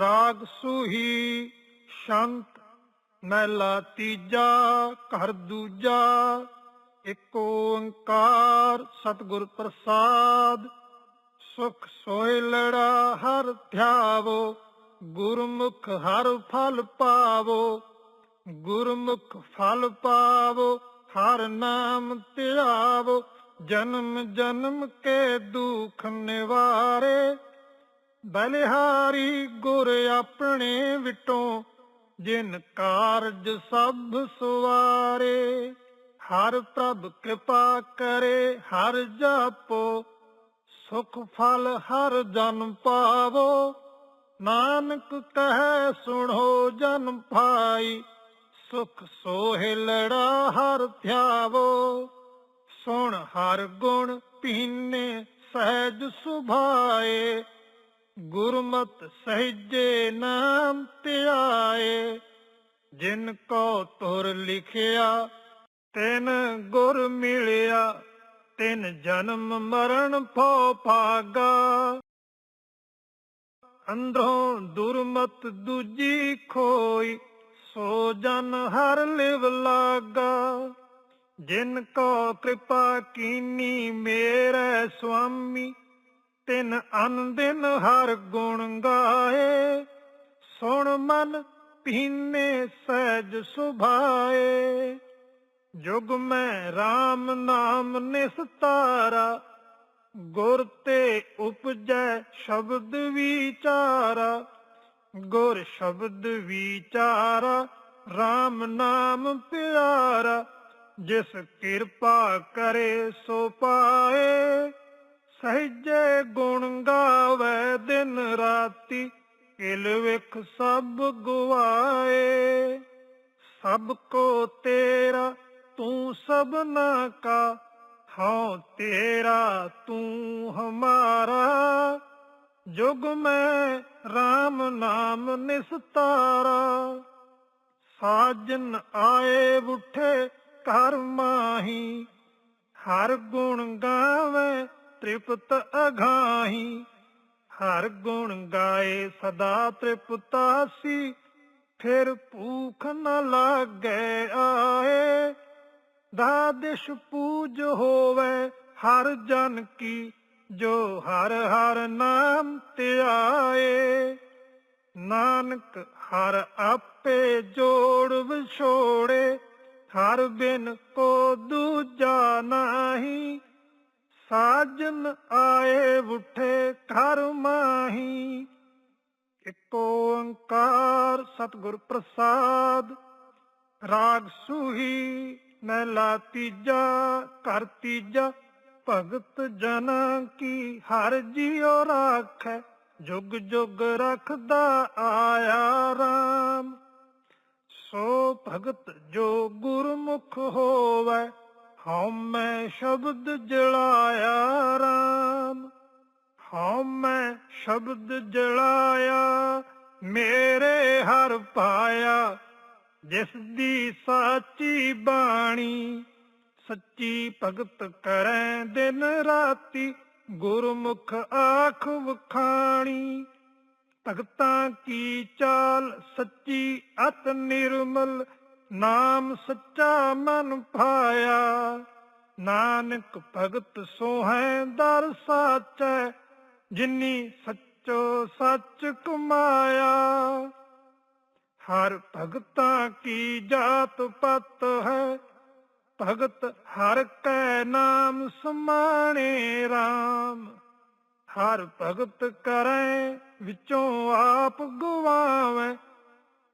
ਰਾਗ ਸੂਹੀ ਸ਼ੰਤ ਮਹਿਲਾ ਤੀਜਾ, ਘਰ ਦੂਜਾ, ਇੱਕ ਓੰਕਾਰ ਸਤਿਗੁਰ ਪ੍ਰਸਾਦ। ਸੁਖ ਸੋਇ ਲੜਾ ਹਰ ਧਿਆਵੋ, ਗੁਰਮੁਖ ਹਰ ਫਲ ਪਾਵੋ। ਗੁਰਮੁਖ ਫਲ ਪਾਵੋ, ਹਰ ਨਾਮ ਧਿਆਵੋ। ਜਨਮ ਜਨਮ ਕੇ ਦੁਖ ਨਿਵਾਰੇ ਬਲਿਹਾਰੀ ਗੁਰ ਆਪਣੇ ਵਿਟੋਂ, ਜਿਨ ਕਾਰਜ ਸਭ ਸੁਵਾਰੇ। ਹਰ ਪ੍ਰਭ ਕਿਰਪਾ ਕਰੇ, ਹਰ ਜਾਪੋ, ਸੁਖ ਫਲ ਹਰ ਜਨ ਪਾਵੋ। ਨਾਨਕ ਕਹੈ, ਸੁਣੋ ਜਨ ਭਾਈ, ਸੁਖ ਸੋਹਿ ਲੜਾ ਹਰ ਧਿਆਵੋ। ਸੁਣ ਹਰ ਗੁਣ, ਪੀਨੇ ਸਹਿਜ ਸੁਭਾਏ। ਗੁਰਮਤ ਸਹਿਜੇ ਨਾਮ ਧਿਆਏ, ਜਿਨ ਕੋ ਤੁਰ ਲਿਖਿਆ, ਤਿਨ ਗੁਰ ਮਿਲਿਆ, ਤਿਨ ਜਨਮ ਮਰਨ ਭੋ ਭਾਗਾ। ਅੰਦਰੋਂ ਦੁਰਮਤ ਦੂਜੀ ਖੋਈ, ਸੋ ਜਨ ਹਰ ਲਿਵ ਲਾਗਾ। ਜਿਨ ਕੋ ਕਿਰਪਾ ਕੀਨੀ, ਮੇਰੇ ਸੁਆਮੀ ਤਿਨ ਅਨ ਦਿਨ ਹਰ ਗੁਣ ਗਾਏ, ਸੁਣ ਮਨ ਪੀਨੇ ਸਹਿਜ ਸੁਭਾਏ। ਜੁਗ ਮੈਂ RAM ਨਾਮ ਨਿਸਤਾਰਾ, ਗੁਰ ਤੇ ਉਪਜੈ ਸ਼ਬਦ ਵਿਚਾਰਾ। ਗੁਰ ਸ਼ਬਦ ਵਿਚਾਰਾ, RAM ਨਾਮ ਪਿਆਰਾ, ਜਿਸ ਕਿਰਪਾ ਕਰੇ ਸੋ ਪਾਏ। ਸਹਿਜੇ ਗੁਣ ਗਾਵੇ ਦਿਨ ਰਾਤੀ ਕਿਲ ਵਿਖ ਸਭ ਗਵਾਏ ਸਭ ਕੋ ਤੇਰਾ ਤੂੰ ਸਭਨਾ ਕਾ, ਹਉ ਤੇਰਾ ਤੂੰ ਹਮਾਰਾ। ਜੁਗ ਮੈਂ RAM ਨਾਮ ਨਿਸਤਾਰਾ। ਸਾਜਨ ਆਏ ਉਠੇ ਘਰ ਮਾਹੀ, ਹਰ ਗੁਣ ਗਾਵੇ ਤ੍ਰਿਪਤ ਅਘਾਹੀ ਹਰ ਗੁਣ ਗਾਏ ਸਦਾ ਤ੍ਰਿਪਤਾਸੀ ਫਿਰ ਭੂਖ ਨ ਲਾਗੇ ਆਏ। ਦਾਦਿਸ਼ ਪੂਜ ਹੋਵੇ ਹਰ ਜਨ ਕੀ, ਜੋ ਹਰ ਹਰ ਨਾਮ ਧਿਆਏ। ਨਾਨਕ ਹਰ ਆਪੇ ਜੋੜ ਵਿਛੋੜੇ, ਹਰ ਬਿਨ ਕੋ ਦੂਜਾ ਨਾਹੀ। ਸਾਜਨ ਆਏ ਉਠੇ ਘਰ ਮਾਹੀ। ਇਕ ਓੰਕਾਰ ਸਤਿਗੁਰ ਪ੍ਰਸਾਦ, ਰਾਗ ਸੂਹੀ ਮਹਿਲਾ ਤੀਜਾ, ਘਰ ਤੀਜਾ, ਭਗਤ ਜਨਾਂ ਕੀ ਹਰ ਜਿਉ ਰਾਖੈ, ਜੁਗ ਜੁਗ ਰਖਦਾ ਆਇਆ ਰਾਮ। ਸੋ ਭਗਤ ਜੋ ਗੁਰਮੁਖ ਹੋਵੇ ਹਉ ਮੈਂ ਸ਼ਬਦ ਜਲਾਇਆ ਸ਼ਬਦ ਜਲਾਇਆ, ਮੇਰੇ ਹਰ ਪਾਇਆ ਜਿਸ ਦੀ ਸਾਚੀ ਬਾਣੀ ਸੱਚੀ ਭਗਤ ਕਰੈ ਦਿਨ ਰਾਤੀ, ਗੁਰਮੁਖ ਆਖ ਵਖਾਣੀ। ਭਗਤਾਂ ਕੀ ਚਾਲ ਸੱਚੀ ਅਤ ਨਿਰਮਲ, ਨਾਮ ਸੱਚਾ ਮਨ ਭਾਇਆ ਨਾਨਕ ਭਗਤ ਸੋਹੈ ਦਰ ਸਾਚੈ ਜਿਨੀ ਸੱਚੋ ਸੱਚ ਕਮਾਇਆ, ਹਰ ਭਗਤਾ ਕੀ ਜਾਤ ਪਤ ਹੈ। ਭਗਤ ਹਰ ਕੈ ਨਾਮ ਸਮਾਣੇ RAM ਹਰ ਭਗਤ ਕਰੈ ਵਿੱਚੋਂ ਆਪ ਗਵਾਵੇ।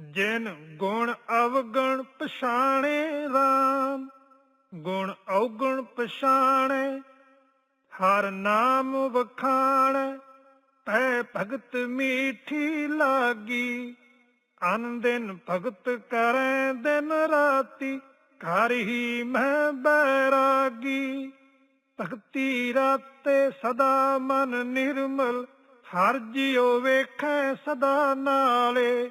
ਜਿਨ ਗੁਣ ਅਵਗਣ ਪਛਾਣੇ RAM ਗੁਣ ਔਗਣ ਪਛਾਣੇ ਹਰ ਨਾਮ ਵਖਾਣ ਤੈ ਭਗਤ ਮੀਠੀ ਲਾਗੀ। ਅਨ ਦਿਨ ਭਗਤ ਕਰੈ ਦਿਨ ਰਾਤੀ, ਘਰ ਹੀ ਮੈਂ ਬੈਰਾਗੀ। ਭਗਤੀ ਰਾਤੇ ਸਦਾ ਮਨ ਨਿਰਮਲ, ਹਰ ਜਿਉ ਵੇਖੈ ਸਦਾ ਨਾਲੇ।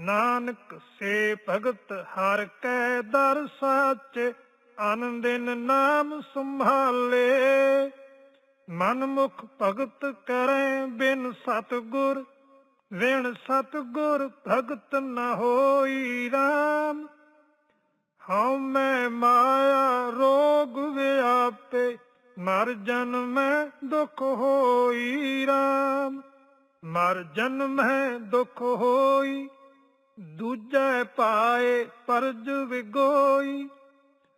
ਨਾਨਕ ਸੇ ਭਗਤ ਹਰ ਕੈ ਦਰ ਸਾਚ ਆਨੰਦਿਨ ਨਾਮ ਸੰਭਾਲੇ। ਮਨ ਮੁਖ ਭਗਤ ਕਰੈ ਬਿਨ ਸਤਗੁਰ, ਵਿਣ ਸਤਗੁਰ ਭਗਤ ਨ ਹੋਈ RAM ਹਉ ਮੈਂ ਮਾਇਆ ਰੋਗ ਵਿਆਪੇ, ਮਰ ਜਨਮੈ ਦੁਖ ਹੋਈ RAM ਮਰ ਜਨਮੈ ਦੁਖ ਹੋਈ, ਦੂਜੈ ਪਾਏ ਪਰਜ ਵਿਗੋਈ।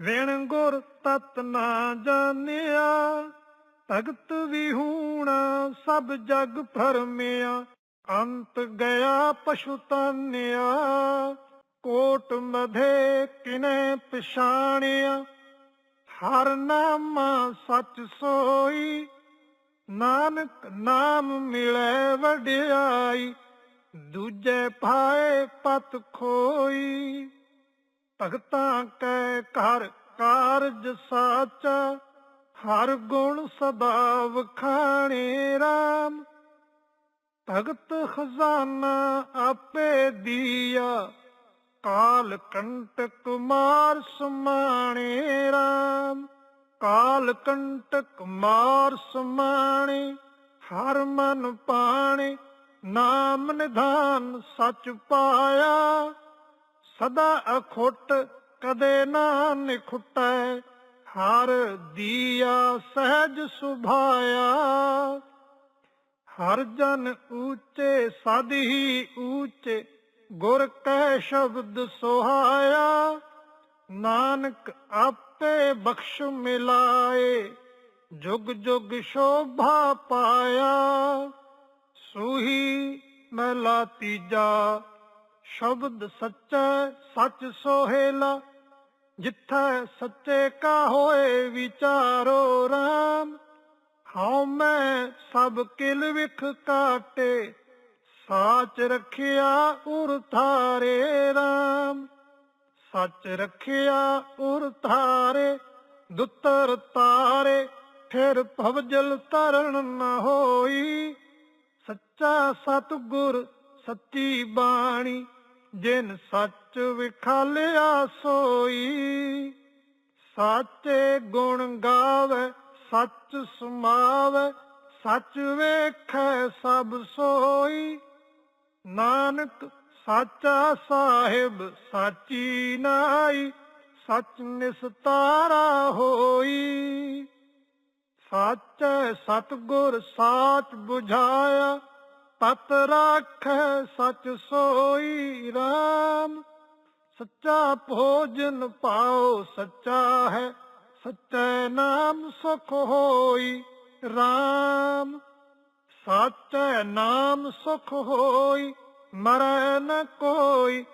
ਵਿਣ ਗੁਰ ਤਤ ਨਾ ਜਾਣਿਆ ਭਗਤ ਵਿਹੂਣਾ ਸਭ ਜਗ ਭਰਮਿਆ ਅੰਤ ਗਿਆ ਪਸ਼ੂ ਕੋਟ ਮਧੇ ਕਿਨੇ ਪਛਾਣਿਆ, ਹਰ ਨਾਮ ਸੱਚ ਸੋਈ। ਨਾਨਕ ਨਾਮ ਮਿਲੇ ਵਡਿਆਈ, ਦੂਜੇ ਭਾਏ ਪਤ ਖੋਈ। ਭਗਤਾਂ ਕੈ ਘਰ ਕਾਰਜ ਸਾਚਾ ਹਰ ਗੁਣ ਸਦਾ ਵਖਾਣੇ RAM ਭਗਤ ਖਜ਼ਾਨਾ ਆਪੇ ਦੀਆ, ਕਾਲ ਕੰਟਕ ਮਾਰ ਸਮਾਣੇ RAM ਕਾਲ ਕੰਟਕ ਮਾਰ ਸਮਾਣੇ, ਹਰ ਮਨ ਪਾਣੇ, ਨਾਮ ਨਿਧਾਨ ਸੱਚ ਪਾਇਆ। ਸਦਾ ਅਖੁੱਟ ਕਦੇ ਨਾ ਨਿਖੁੱਟੈ ਹਰ ਦੀਆ ਸਹਿਜ ਸੁਭਾਇਆ, ਹਰ ਜਨ ਊਚੇ ਸਦ ਹੀ ਊਚੇ, ਗੁਰ ਕੈ ਸ਼ਬਦ ਸੁਹਾਇਆ, ਨਾਨਕ ਆਪੇ ਬਖਸ਼ ਮਿਲਾਏ, ਜੁਗ ਜੁਗ ਸ਼ੋਭਾ ਪਾਇਆ। ਸੂਹੀ ਮਹਿਲਾ ਤੀਜਾ, ਸ਼ਬਦ ਸੱਚਾ ਸੱਚ ਸੋਹੇਲਾ ਜਿੱਥੈ ਸੱਚੇ ਕਾ ਹੋਏ ਵਿਚਾਰੋ RAM ਹਉ ਮੈਂ ਸਭ ਕਿਲ ਵਿਖ ਕਾਟੇ, ਸਾਚ ਰੱਖਿਆ ਉਰ ਥਾਰੇ RAM ਸੱਚ ਰੱਖਿਆ ਉਰ ਥਾਰੇ ਦੁੱਤਰ ਤਾਰੇ, ਫਿਰ ਭਵਜਲ ਤਰਨ ਨਾ ਹੋਈ। ਸੱਚਾ ਸਤਗੁਰ, ਸੱਚੀ ਬਾਣੀ ਜਿਨ ਸੱਚ ਵਿਖਾਲਿਆ ਸੋਈ, ਸਾਚੇ ਗੁਣ ਗਾਵੇ, ਸੱਚ ਸਮਾਵੇ, ਸੱਚ ਵੇਖੈ ਸਭ ਸੋਈ। ਨਾਨਕ ਸਾਚਾ ਸਾਹਿਬ ਸਾਚੀ ਨਾਈ, ਸੱਚ ਨਿਸਤਾਰਾ ਹੋਈ। ਸੱਚ ਸਤਗੁਰ ਸਾਚ 부ਝਾਇਆ ਤਤ ਰਾਖੈ ਸਚ ਸੋਈ RAM ਸੱਚਾ ਭੋਜਨ ਪਾਓ ਸੱਚਾ ਹੈ, ਸੱਚੇ ਨਾਮ ਸੁਖ ਹੋਈ RAM ਸਾਚੈ ਨਾਮ ਸੁਖ ਹੋਈ, ਮਰੈ ਨ ਕੋਈ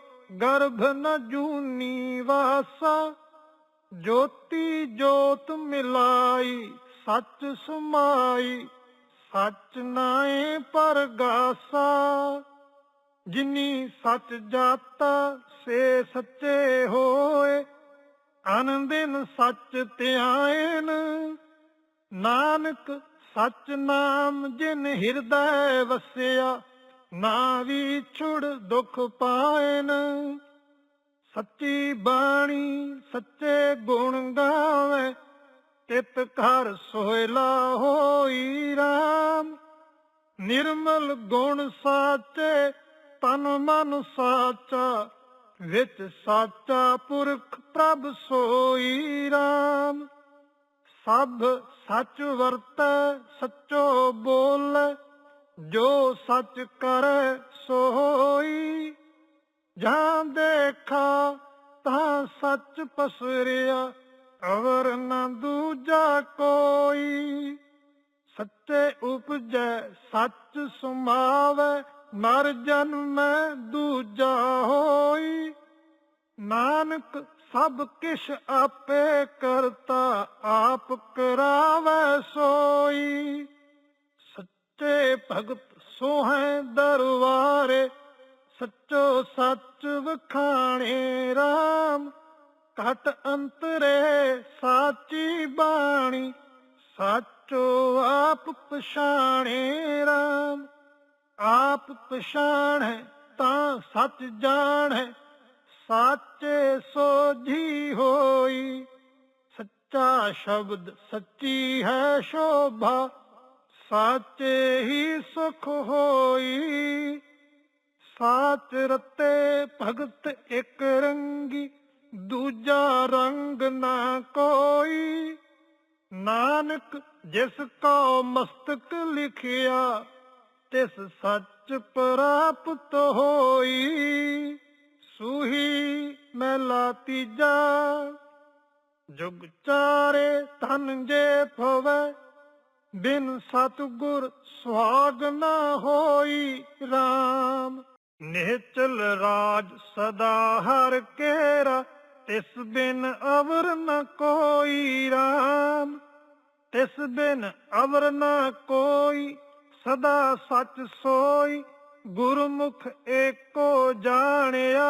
ਗਰਭ ਨ ਜੂਨੀ ਵਾਸਾ। ਜੋਤੀ ਜੋਤ ਮਿਲਾਈ, ਸੱਚ ਸਮਾਈ ਸੱਚ ਨਾਏ ਪਰਗਾਸਾ, ਜਿਨੀ ਸੱਚ ਜਾਤਾ ਸੇ ਸੱਚੇ ਹੋਏ, ਅਨੰਦਿਨ ਸੱਚ ਧਿਆਇਨ, ਨਾਨਕ ਸੱਚ ਨਾਮ ਜਿਨ ਹਿਰਦੈ ਵਸਿਆ ਨਾ ਵੀ ਛੁੜ ਦੁਖ ਪਾਇਨ। ਸੱਚੀ ਬਾਣੀ ਸੱਚੇ ਗੁਣ ਗਾਵੇ ਤਿਤ ਘਰ ਸੋਇਲਾ ਹੋਈ RAM ਨਿਰਮਲ ਗੁਣ ਸਾਚੇ, ਤਨ ਮਨ ਸਾਚਾ, ਵਿੱਚ ਸਾਚਾ ਪੁਰਖ ਪ੍ਰਭ ਸੋਈ RAM ਸਭ ਸੱਚ ਵਰਤੈ, ਸੱਚੋ ਬੋਲ, ਜੋ ਸੱਚ ਕਰੈ ਸੋਈ। ਹੋਈ ਜਾਂ ਦੇਖਾ ਤਾਂ ਸੱਚ ਪਸਰਿਆ ਅਵਰ ਨਾ ਦੂਜਾ ਕੋਈ, ਸੱਚੇ ਉਪਜੈ ਸੱਚ ਸੁਮਾਵੇ, ਮਰ ਜਨਮੈ ਦੂਜਾ ਹੋਈ। ਨਾਨਕ ਸਭ ਕਿਛ ਆਪੇ ਕਰਤਾ, ਆਪ ਕਰਾਵੇ ਸੋਈ। ਸੱਚੇ ਭਗਤ ਸੋਹੈ ਦਰਵਾਰੇ ਸੱਚੋ ਸੱਚ ਵਖਾਣੇ RAM ਘਟ ਅੰਤਰੇ ਸਾਚੀ ਬਾਣੀ, ਸਾਚੋ ਆਪ ਪਛਾਣੇ RAM ਆਪ ਪਛਾਣੈ ਤਾਂ ਸੱਚ ਜਾਣੈ, ਸਾਚੇ ਸੋਝੀ ਹੋਈ। ਸੱਚਾ ਸ਼ਬਦ ਸੱਚੀ ਹੈ ਸ਼ੋਭਾ, ਸਾਚੇ ਹੀ ਸੁਖ ਹੋਈ। ਸਾਚ ਰਤੇ ਭਗਤ ਇੱਕ ਰੰਗੀ ਦੂਜਾ ਰੰਗ ਨਾ ਕੋਈ। ਨਾਨਕ ਜਿਸ ਕੋ ਮਸਤਕ ਲਿਖਿਆ, ਤਿਸ ਸੱਚ ਪ੍ਰਾਪਤ ਹੋਈ। ਸੂਹੀ ਮੈਲਾ ਤੀਜਾ, ਜੁਗ ਚਾਰੇ ਤਨ ਜੇ ਭਵੈ, ਬਿਨ ਸਤਗੁਰ ਸੁਹਾਗ ਨਾ ਹੋਈ RAM ਨਿਹਚਲ ਰਾਜ ਸਦਾ ਹਰ ਕੇਰਾ ਤਿਸ ਬਿਨ ਅਵਰ ਨ ਕੋਈ RAM ਤਿਸ ਬਿਨ ਅਵਰ ਨ ਕੋਈ ਸਦਾ ਸੱਚ ਸੋਈ, ਗੁਰਮੁਖ ਏਕੋ ਜਾਣਿਆ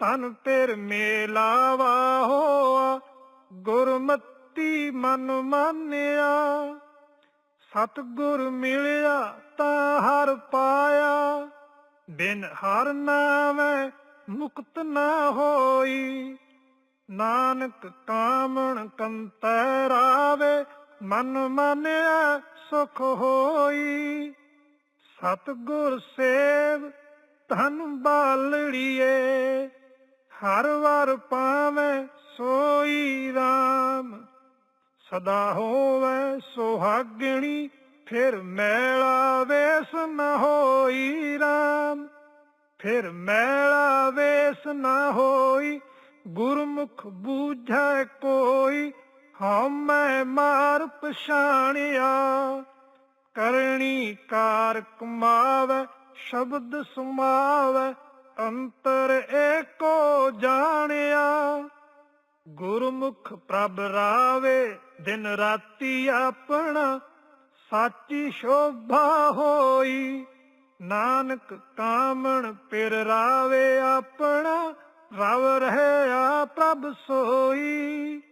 ਤਨ ਤੇਰ ਮੇਲਾਵਾ ਹੋਆ, ਗੁਰਮਤੀ ਮਨ ਮਾਨਿਆ। ਸਤਗੁਰ ਮਿਲਿਆ ਤਾਂ ਹਰ ਪਾਇਆ, ਬਿਨ ਹਰ ਨਾਮੈ ਮੁਕਤ ਨਾ ਹੋਈ। ਨਾਨਕ ਕਾਮਣ ਕੰਤੈ ਰਾਵੇ, ਮਨ ਮਾਨਿਆ ਸੁਖ ਹੋਈ। ਸਤਗੁਰ ਸੇਵ ਧਨ ਬਾਲੜੀਏ, ਹਰ ਵਾਰ ਪਾਵੇਂ ਸੋਈ RAM ਸਦਾ ਹੋਵੇ ਸੁਹਾਗਣੀ, ਫਿਰ ਮੈਲਾ ਵੇਸ ਨ ਹੋਈ RAM ਫਿਰ ਮੈਲਾ ਵੇਸ ਨਾ ਹੋਈ, ਗੁਰਮੁਖ ਬੂਝੈ ਕੋਈ ਹਉਮੈ ਮਾਰ ਪਛਾਣਿਆ। ਕਰਨੀ ਕਾਰ ਕਮਾਵੇ ਸ਼ਬਦ ਸੁਮਾਵੇ, ਅੰਤਰ ਏਕੋ ਜਾਣਿਆ। ਗੁਰਮੁਖ ਪ੍ਰਭ ਰਾਵੇ, ਦਿਨ ਰਾਤੀ ਆਪਣਾ, ਸਾਚੀ ਸ਼ੋਭਾ ਹੋਈ। ਨਾਨਕ ਕਾਮਣ ਪਿਰ ਰਾਵੇ ਆਪਣਾ ਰਵ ਰਹਿਆ ਪ੍ਰਭ ਸੋਈ।